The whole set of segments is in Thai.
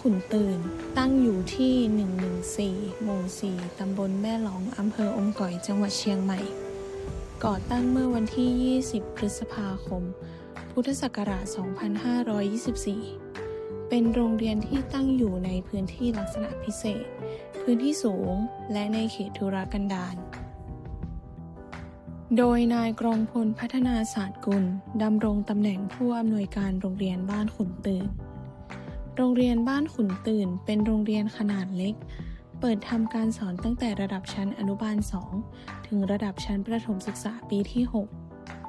ขุนตื่น ตั้งอยู่ที่ 114 หมู่ 4 ตำบลแม่หลอง อำเภออมก๋อยจังหวัดเชียงใหม่ ก่อตั้งเมื่อวันที่ 20 พฤษภาคม พุทธศักราช 2524 เป็นโรงเรียนที่ตั้งอยู่ในพื้นที่ลักษณะพิเศษ พื้นที่สูง และในเขตธุรกันดารโดยนายกรองพลพัฒนาศาสตร์กุลดำรงตำแหน่งผู้อำนวยการโรงเรียนบ้านขุนตื่น โรงเรียนบ้านขุนตื่น เป็นโรงเรียนขนาดเล็ก เปิดทำการสอนตั้งแต่ระดับชั้นอนุบาล 2 ถึงระดับชั้นประถมศึกษาปีที่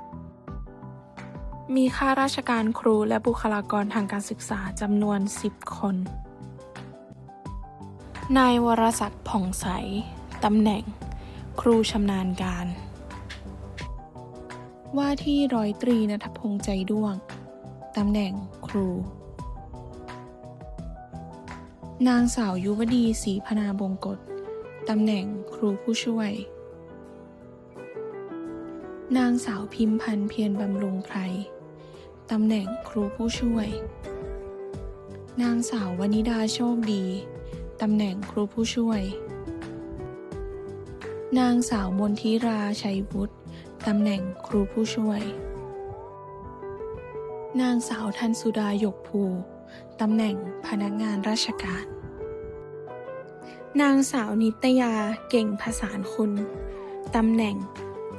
6 มีข้าราชการครูและบุคลากรทางการศึกษาจำนวน 10 คน นายวรศักดิ์ผ่องใส ตำแหน่ง ครูชำนาญการ ว่าที่ร้อยตรีนัทพงษ์ใจด้วง ตำแหน่งครู นางสาวยุวดีศรีพนาบงกฎตำแหน่งครูผู้ช่วย นางสาวพิมพันธ์เพียรบำรุงไพรตำแหน่งครูผู้ช่วย นางสาววนิดาโชคดี ตำแหน่งครูผู้ช่วย นางสาวมนทิราชัยวุฒิ ตำแหน่งครูผู้ช่วย นางสาวทันสุดาหยกภู ตำแหน่งพนักงานราชการ นางสาวนิตยาเก่งภาษาคุณ ตำแหน่ง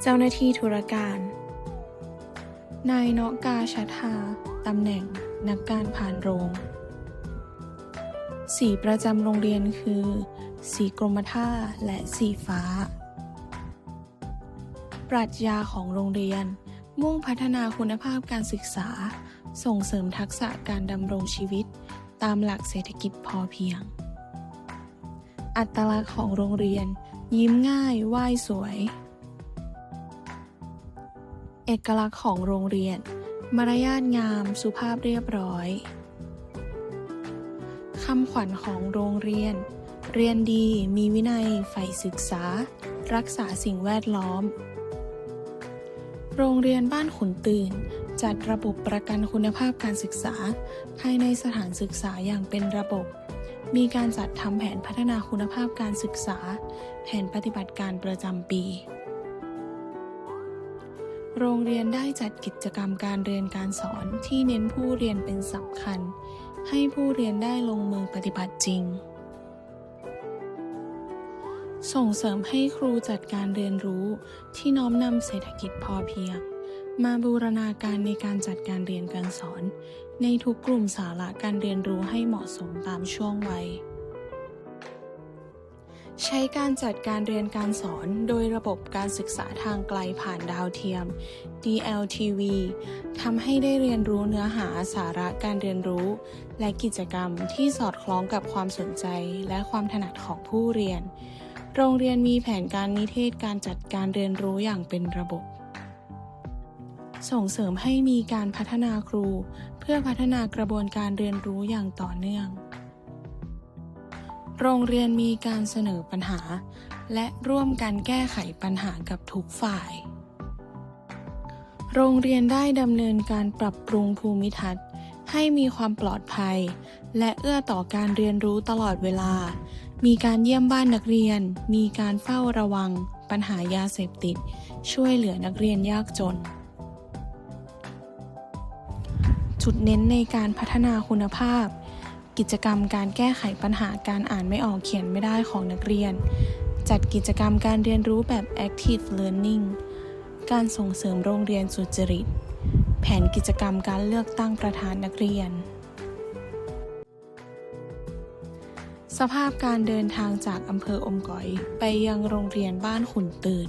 เจ้าหน้าที่ธุรการ นายเนาะกาชัทาตำแหน่งนักการผ่านโรง สีประจำโรงเรียนคือ สีกรมท่าและสีฟ้า ปรัชญาของโรงเรียนมุ่งพัฒนาคุณภาพการศึกษา ส่งเสริมทักษะการดำรงชีวิต ตามหลักเศรษฐกิจพอเพียง อัตลักษณ์ของโรงเรียน ยิ้มง่ายไหว้สวย เอกลักษณ์ของโรงเรียน มารยาทงามสุภาพเรียบร้อยคำขวัญของโรงเรียน เรียนดีมีวินัยใฝ่ศึกษา รักษาสิ่งแวดล้อม โรงเรียนบ้านขุนตื่น จัดระบบประกันคุณภาพการศึกษา ภายในสถานศึกษาอย่างเป็นระบบ มีการจัดทำแผนพัฒนาคุณภาพการศึกษา แผนปฏิบัติการประจำปี โรงเรียนได้จัดกิจกรรมการเรียนการสอนที่เน้นผู้เรียนเป็นสำคัญ ให้ผู้เรียนได้ลงมือปฏิบัติจริง ส่งเสริมให้ครูจัดการเรียนรู้ที่น้อมนำเศรษฐกิจพอเพียง มาบูรณาการในการจัดการเรียนการสอน ในทุกกลุ่มสาระการเรียนรู้ให้เหมาะสมตามช่วงวัย ใช้การจัดการเรียนการสอนโดยระบบการศึกษาทางไกลผ่านดาวเทียม DLTV ทำให้ได้เรียนรู้เนื้อหาสาระการเรียนรู้ และกิจกรรมที่สอดคล้องกับความสนใจและความถนัดของผู้เรียน โรงเรียนมีแผนการนิเทศการจัดการเรียนรู้อย่างเป็นระบบ ส่งเสริมให้มีการพัฒนาครู เพื่อพัฒนากระบวนการเรียนรู้อย่างต่อเนื่อง โรงเรียนมีการเสนอปัญหา และร่วมกันแก้ไขปัญหากับทุกฝ่าย โรงเรียนได้ดำเนินการปรับปรุงภูมิทัศน์ ให้มีความปลอดภัย และเอื้อต่อการเรียนรู้ตลอดเวลา มีการเยี่ยมบ้านนักเรียน มีการเฝ้าระวัง ปัญหายาเสพติด ช่วยเหลือนักเรียนยากจน จุดเน้นในการพัฒนาคุณภาพ กิจกรรมการแก้ไขปัญหาการอ่านไม่ออกเขียนไม่ได้ของนักเรียน จัดกิจกรรมการเรียนรู้แบบ active learning การส่งเสริมโรงเรียนสุจริต แผนกิจกรรมการเลือกตั้งประธานนักเรียน สภาพการเดินทางจากอำเภออมก๋อย ไปยังโรงเรียนบ้านขุนตื่น